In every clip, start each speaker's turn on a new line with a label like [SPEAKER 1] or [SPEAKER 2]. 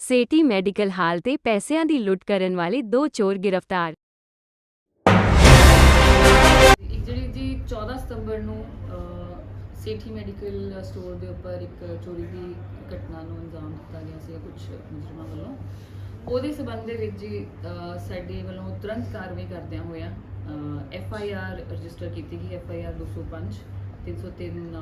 [SPEAKER 1] Sethi medical hall ਤੇ ਪੈਸਿਆਂ ਦੀ ਲੁੱਟ ਕਰਨ ਵਾਲੇ ਦੋ ਚੋਰ ਗ੍ਰਿਫਤਾਰ।
[SPEAKER 2] ਜਿਹੜੀ ਜੀ 14 ਸਤੰਬਰ ਨੂੰ ਸੇਠੀ ਮੈਡੀਕਲ ਸਟੋਰ ਦੇ ਉੱਪਰ ਇੱਕ ਚੋਰੀ ਦੀ ਘਟਨਾ ਨੂੰ ਅੰਜਾਮ ਦਿੱਤਾ ਗਿਆ ਸੀ ਕੁਝ ਮੁਜਰਮਾਂ ਵੱਲੋਂ। ਉਹਦੇ ਸਬੰਧ ਦੇ ਵਿੱਚ ਜੀ ਸਾਡੇ ਵੱਲੋਂ ਤੁਰੰਤ ਕਾਰਵਾਈ ਕਰਦਿਆਂ ਹੋਇਆ ਐਫ ਆਈ ਆਰ ਰਜਿਸਟਰ ਕੀਤੀ ਗਈ F I R 205 303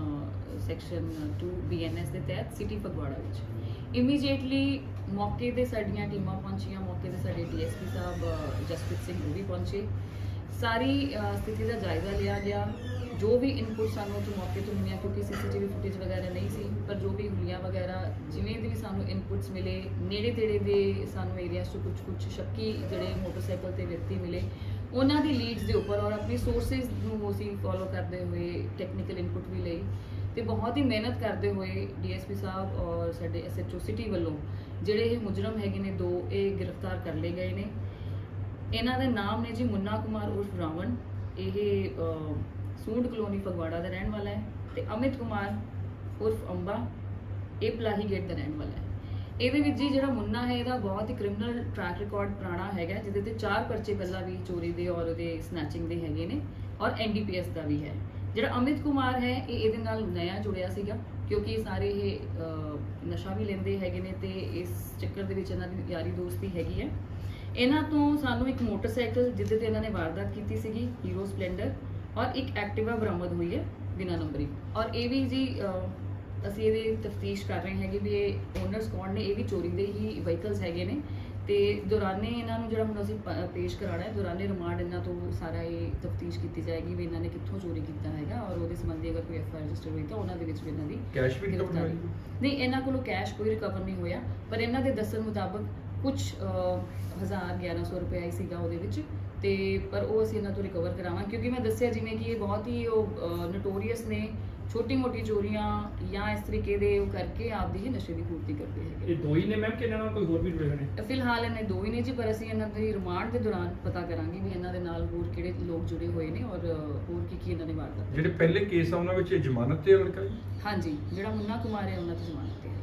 [SPEAKER 2] section 2 B N S ਦੇ ਤਹਿਤ ਸਿਟੀ ਫਗਵਾੜਾ ਵਿੱਚ। ਇਮੀਡੀਏਟਲੀ ਮੌਕੇ ਤੇ ਸਾਡੀਆਂ ਟੀਮਾਂ ਪਹੁੰਚੀਆਂ, ਮੌਕੇ ਤੇ ਸਾਡੇ ਡੀਐਸਪੀ ਸਾਹਿਬ ਜਸਪ੍ਰੀਤ ਸਿੰਘ ਉਹ ਵੀ ਪਹੁੰਚੇ। ਸਾਰੀ ਸਥਿਤੀ ਦਾ ਜਾਇਜ਼ਾ ਲਿਆ ਗਿਆ। ਜੋ ਵੀ ਇਨਪੁਟ ਸਾਨੂੰ ਉੱਥੇ ਮੌਕੇ ਤੋਂ ਮਿਲਿਆ, ਕਿਉਂਕਿ ਸੀਸੀਟੀਵੀ ਫੁਟੇਜ ਵਗੈਰਾ ਨਹੀਂ ਸੀ, ਪਰ ਜੋ ਵੀ ਹੁਲੀਆਂ ਵਗੈਰਾ, ਜਿਵੇਂ ਦੇ ਵੀ ਸਾਨੂੰ ਇਨਪੁਟਸ ਮਿਲੇ, ਨੇੜੇ ਤੇੜੇ ਦੇ ਸਾਨੂੰ ਏਰੀਆਸ ਤੋਂ ਕੁਝ ਕੁਝ ਸ਼ੱਕੀ ਜਿਹੜੇ ਮੋਟਰਸਾਈਕਲ ਤੇ ਵਿਅਕਤੀ ਮਿਲੇ ਉਹਨਾਂ ਦੀ ਲੀਡਸ ਦੇ ਉੱਪਰ ਔਰ ਆਪਣੀ ਸੋਰਸਸ ਨੂੰ ਅਸੀਂ ਫੋਲੋ ਕਰਦੇ ਹੋਏ ਟੈਕਨੀਕਲ ਇਨਪੁਟ ਵੀ ਲਈ ਤੇ ਬਹੁਤ ਹੀ ਮਿਹਨਤ ਕਰਦੇ ਹੋਏ ਡੀਐਸਪੀ ਸਾਹਿਬ ਔਰ ਸਾਡੇ ਐਸਐਚਓ ਸਿਟੀ ਵੱਲੋਂ ਜਿਹੜੇ ਇਹ ਮੁਜਰਮ ਹੈਗੇ ਨੇ, ਦੋ ਇਹ ਗ੍ਰਿਫਤਾਰ ਕਰ ਲਏ ਗਏ ਨੇ। ਇਹਨਾਂ ਦੇ ਨਾਮ ਨੇ ਜੀ ਮੁੰਨਾ ਕੁਮਾਰ ਉਰਫ ਰਾਵਣ। ਇਹ ਸੂਡ ਕਲੋਨੀ ਫਗਵਾੜਾ ਦਾ ਰਹਿਣ ਵਾਲਾ ਹੈ ਤੇ ਅਮਿਤ ਕੁਮਾਰ ਉਰਫ ਅੰਬਾ, ਇਹ ਪਲਾਹੀ ਗੇਟ ਦਾ ਰਹਿਣ ਵਾਲਾ ਹੈ। ਇਹਦੇ ਵਿੱਚ ਜੀ ਜਿਹੜਾ ਮੁੰਨਾ ਹੈ, ਇਹਦਾ ਬਹੁਤ ਹੀ ਕ੍ਰਿਮੀਨਲ ਟਰੈਕ ਰਿਕਾਰਡ ਪੁਰਾਣਾ ਹੈਗਾ ਜਿਹਦੇ ਤੇ ਚਾਰ ਪਰਚੇ ਪਹਿਲਾਂ ਵੀ ਚੋਰੀ ਦੇ ਔਰ ਉਹਦੇ ਸਨੈਚਿੰਗ ਦੇ ਹੈਗੇ ਨੇ ਔਰ ਐਨਡੀਪੀਐਸ ਦਾ ਵੀ ਹੈ। ਜਿਹੜਾ ਅਮਿਤ ਕੁਮਾਰ ਹੈ, ਇਹ ਇਹਦੇ ਨਾਲ ਨਇਆ ਜੁੜਿਆ ਸੀਗਾ ਕਿਉਂਕਿ ਸਾਰੇ ਇਹ ਨਸ਼ਾ ਵੀ ਲੈਂਦੇ ਹੈਗੇ ਨੇ ਤੇ ਇਸ ਚੱਕਰ ਦੇ ਵਿੱਚ ਇਹਨਾਂ ਦੀ ਯਾਰੀ ਦੋਸਤੀ ਹੈਗੀ ਹੈ। ਇਹਨਾਂ ਤੋਂ ਸਾਨੂੰ ਇੱਕ ਮੋਟਰਸਾਈਕਲ ਜਿਹਦੇ ਤੇ ਇਹਨਾਂ ਨੇ ਵਾਰਦਾਤ ਕੀਤੀ ਸੀਗੀ ਹੀਰੋ ਸਪਲੈਂਡਰ ਔਰ ਇੱਕ ਐਕਟਿਵਾ ਬਰਾਮਦ ਹੋਈ ਹੈ ਬਿਨਾਂ ਨੰਬਰੀ। ਔਰ ਇਹ ਵੀ ਜੀ ਅਸੀਂ ਇਹਦੀ ਤਫਤੀਸ਼ ਕਰ ਰਹੇ ਹੈਗੇ ਵੀ ਇਹ ਓਨਰਸ ਕੌਣ ਨੇ ਇਹ ਵੀ ਚੋਰੀ ਦੇ ਹੀ ਵਹੀਕਲਸ ਹੈਗੇ ਨੇ ਤੇ ਦੌਰਾਨੇ ਇਹਨਾਂ ਨੂੰ ਜਿਹੜਾ ਹੁਣ ਅਸੀਂ ਪੇਸ਼ ਕਰਾਣਾ ਹੈ ਦੌਰਾਨੇ ਰਿਮਾਂਡ ਇਹਨਾਂ ਤੋਂ ਸਾਰਾ ਇਹ ਤਫਤੀਸ਼ ਕੀਤੀ ਜਾਏਗੀ ਵੀ ਇਹਨਾਂ ਨੇ ਕਿੱਥੋਂ ਚੋਰੀ ਕੀਤਾ ਹੈਗਾ ਔਰ ਉਹਦੇ ਸੰਬੰਧੀ ਅਗਰ ਕੋਈ ਐਫ ਆਈ ਰਜਿਸਟਰ ਹੋਈ ਤਾਂ ਉਹਨਾਂ ਦੇ ਵਿੱਚ ਵੀ ਇਹਨਾਂ ਦੀ
[SPEAKER 3] ਕੈਸ਼ ਵੀ ਰਿਕਵਰ
[SPEAKER 2] ਗ੍ਰਿਫਤਾਰੀ ਨਹੀਂ ਇਹਨਾਂ ਕੋਲੋਂ ਕੈਸ਼ ਕੋਈ ਰਿਕਵਰ ਨਹੀਂ ਹੋਇਆ ਪਰ ਇਹਨਾਂ ਦੇ ਦੱਸਣ ਮੁਤਾਬਕ ਕੁਝ ਹਜ਼ਾਰ 1100 ਰੁਪਏ ਆਈ ਸੀਗਾ ਉਹਦੇ ਵਿੱਚ ਤੇ ਪਰ ਉਹ ਅਸੀਂ ਇਹਨਾਂ ਤੋਂ ਰਿਕਵਰ ਕਰਾਵਾਂਗੇ ਕਿਉਂਕਿ ਮੈਂ ਦੱਸਿਆ ਜਿਵੇਂ ਕਿ ਇਹ ਬਹੁਤ ਹੀ ਉਹ ਨੋਟੋਰੀਅਸ ਨੇ ਛੋਟੀ ਮੋਟੀ ਚੋਰੀਆਂ ਜਾਂ ਇਸ ਤਰੀਕੇ ਦੇ ਉਹ ਕਰਕੇ ਆਪਦੀ ਹੀ ਨਸ਼ੇ ਦੀ ਪੂਰਤੀ ਕਰਦੇ ਹੈਗੇ।
[SPEAKER 3] ਇਹ ਦੋ ਹੀ ਨੇ ਮੈਮ ਕਿ ਇਹਨਾਂ ਨਾਲ ਕੋਈ ਹੋਰ ਵੀ ਜੁੜੇ ਹੋਏ ਨੇ?
[SPEAKER 2] ਫਿਲਹਾਲ ਇਹਨੇ ਦੋ ਹੀ ਨੇ ਜੀ ਪਰ ਅਸੀਂ ਇਹਨਾਂ ਦੀ ਰਿਮਾਂਡ ਦੇ ਦੌਰਾਨ ਪਤਾ ਕਰਾਂਗੇ ਵੀ ਇਹਨਾਂ ਦੇ ਨਾਲ ਹੋਰ ਕਿਹੜੇ ਲੋਕ ਜੁੜੇ ਹੋਏ ਨੇ ਔਰ ਅ, ਹੋਰ ਕੀ ਕੀ ਇਹਨਾਂ ਨੇ ਵਾਰਦਾਤ
[SPEAKER 3] ਜਿਹੜੇ ਪਹਿਲੇ ਕੇਸ ਆ ਉਹਨਾਂ ਵਿੱਚ ਇਹ ਜ਼ਮਾਨਤ ਤੇ ਲੜਕਾ ਜੀ?
[SPEAKER 2] ਹਾਂਜੀ ਜਿਹੜਾ ਮੁੰਨਾ ਕੁਮਾਰ ਹੈ ਉਹਨਾਂ ਦੀ ਜ਼ਮਾਨਤ ਤੇ ਹੈ